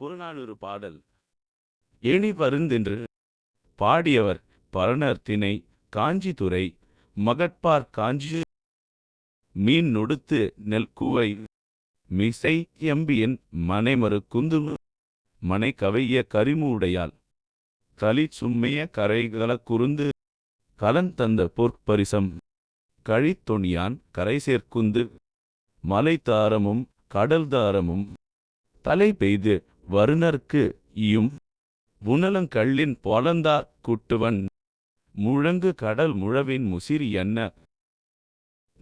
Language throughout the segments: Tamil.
புறநானூறு பாடல். ஏணி பருந்தென்று பாடியவர் பரணர் திணை காஞ்சிதுறை மகட்பார் காஞ்சி மீன் நொடுத்து நெல் குவை மிசை எம்பியன் மனைமறு குந்து மனை கவைய கரிமூடையால் களி சும்மைய கரைகள குருந்து கலந்தந்த பொற்பரிசம் கழித்தொணியான் கரைசேர்க்குந்து மலைத்தாரமும் கடல்தாரமும் தலை பெய்து வருணர்க்கு ஈயும் புனலங்கள்ளின் பொலந்தார் குட்டுவன். முழங்கு கடல் முழவின் முசிறி என்ன?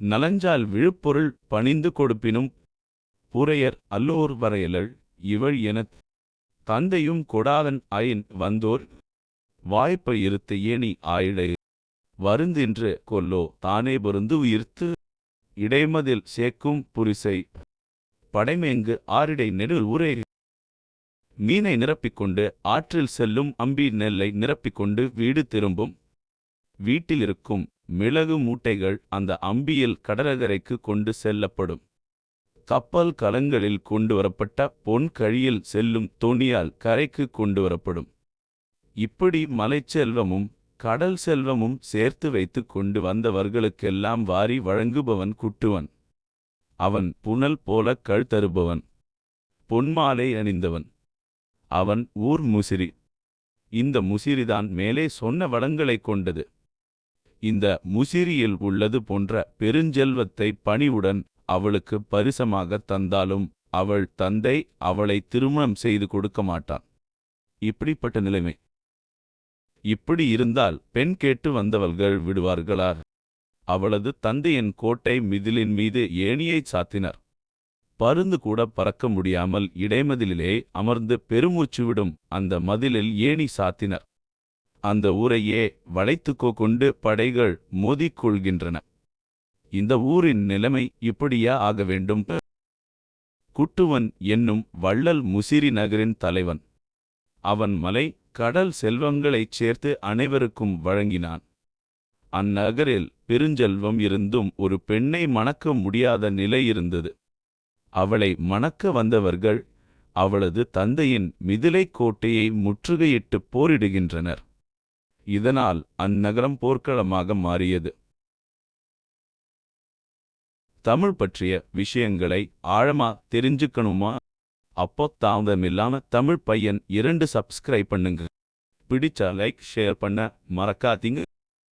நலஞ்சால் விழுப்பொருள் பணிந்து கொடுப்பினும். புரையர் அல்லோர் வரையலள் இவள் எனத். தந்தையும் கொடாதன் அயன் வந்தோர். வாய்ப்பை இருத்த ஏணி ஆயிடை. வருந்தின்று கொல்லோ தானே பொருந்து உயிர்த்து. இடைமதில் சேக்கும் புரிசை. படைமேங்கு ஆரிடை நெடு உரை மீனை நிரப்பிக்கொண்டு ஆற்றில் செல்லும் அம்பி நெல்லை நிரப்பிக்கொண்டு வீடு திரும்பும். வீட்டிலிருக்கும் மிளகு மூட்டைகள் அந்த அம்பியில் கடலகரைக்கு கொண்டு செல்லப்படும். கப்பல் கலங்களில் கொண்டு வரப்பட்ட பொன் கழியில் செல்லும் தோணியால் கரைக்கு கொண்டு வரப்படும். இப்படி மலைச்செல்வமும் கடல் செல்வமும் சேர்த்து வைத்து கொண்டு வந்தவர்களுக்கெல்லாம் வாரி வழங்குபவன் குட்டுவன். அவன் புனல் போல கழுத்தருபவன் பொன்மாலை அணிந்தவன். அவன் ஊர் முசிறி. இந்த முசிறிதான் மேலே சொன்ன வளங்களைக் கொண்டது. இந்த முசிறியில் உள்ளது போன்ற பெருஞ்செல்வத்தை பணிவுடன் அவளுக்கு பரிசமாக தந்தாலும் அவள் தந்தை அவளை திருமணம் செய்து கொடுக்க மாட்டான். இப்படிப்பட்ட நிலைமை. இப்படி இருந்தால் பெண் கேட்டு வந்தவர்கள் விடுவார்களா? அவளது தந்தையின் கோட்டை மிதிலின் மீது ஏணியைச் சாத்தினர். பருந்து கூட பறக்க முடியாமல் இடைமதிலிலே அமர்ந்து பெருமூச்சு விடும் அந்த மதிலில் ஏணி சாத்தினர். அந்த ஊரையே வளைத்துக்கோ கொண்டு படைகள் மோதிக்கொள்கின்றன. இந்த ஊரின் நிலைமை இப்படியா ஆக வேண்டும்? குட்டுவன் என்னும் வள்ளல் முசிறி நகரின் தலைவன். அவன் மலை கடல் செல்வங்களைச் சேர்த்து அனைவருக்கும் வழங்கினான். அந்நகரில் பெருஞ்செல்வம் இருந்தும் ஒரு பெண்ணை மணக்க முடியாத நிலை இருந்தது. அவளை மணக்க வந்தவர்கள் அவளது தந்தையின் மிதிலைக் கோட்டையை முற்றுகையிட்டுப் போரிடுகின்றனர். இதனால் அந்நகரம் போர்க்களமாக மாறியது. தமிழ் பற்றிய விஷயங்களை ஆழமா தெரிஞ்சுக்கணுமா? அப்போ தாமதமில்லாம தமிழ் பையன் இரண்டு சப்ஸ்கிரைப் பண்ணுங்க. பிடிச்சா லைக் ஷேர் பண்ண மறக்காதீங்க.